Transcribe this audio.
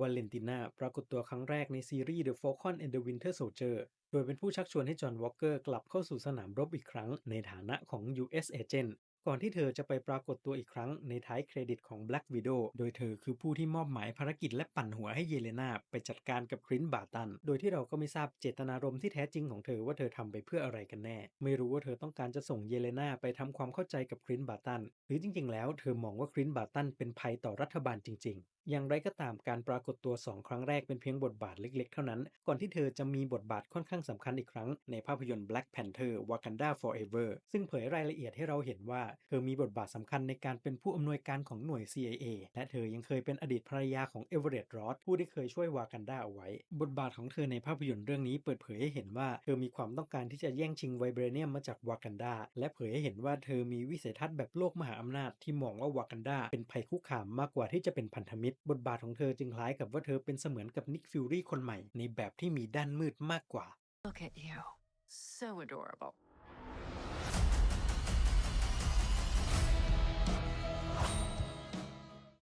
วาเลนติน่าปรากฏตัวครั้งแรกในซีรีส์ The Falcon and the Winter Soldier โดยเป็นผู้ชักชวนให้จอห์นวอลเกอร์กลับเข้าสู่สนามรบอีกครั้งในฐานะของ U.S. Agent ก่อนที่เธอจะไปปรากฏตัวอีกครั้งในท้ายเครดิตของ Black Widow โดยเธอคือผู้ที่มอบหมายภารกิจและปั่นหัวให้เยเลนาไปจัดการกับครินบาตัน โดยที่เราก็ไม่ทราบเจตนารมณ์ที่แท้จริงของเธอว่าเธอทำไปเพื่ออะไรกันแน่ ไม่รู้ว่าเธอต้องการจะส่งเยเลนาไปทำความเข้าใจกับครินบาตัน หรือจริง ๆ แล้วเธอมองว่าครินบาตันเป็นภัยต่อรัฐบาลจริง ๆอย่างไรก็ตามการปรากฏตัว 2 ครั้งแรกเป็นเพียงบทบาทเล็กๆ เท่านั้น ก่อนที่เธอจะมีบทบาทค่อนข้างสำคัญอีกครั้งในภาพยนตร์ Black Panther Wakanda Forever ซึ่งเผยรายละเอียดให้เราเห็นว่าเธอมีบทบาทสำคัญในการเป็นผู้อำนวยการของหน่วย CIA และเธอยังเคยเป็นอดีตภรรยาของเอเวอเรตต์รอสผู้ที่เคยช่วยวากันดาเอาไว้ บทบาทของเธอในภาพยนตร์เรื่องนี้เปิดเผยให้เห็นว่าเธอมีความต้องการที่จะแย่งชิงไวเบรเนียมมาจากวากันดาและเผยให้เห็นว่าเธอมีวิสัยทัศน์แบบโลกมหาอำนาจที่มองว่าวากันดาเป็นภัยคุกคามมากกว่าที่จะเป็นพันธมิตร บทบาทของเธอจึงคล้ายกับว่าเธอเป็นเสมือนกับนิกฟิลลี่คนใหม่ในแบบที่มีด้านมืดมากกว่า Look at you. So adorable.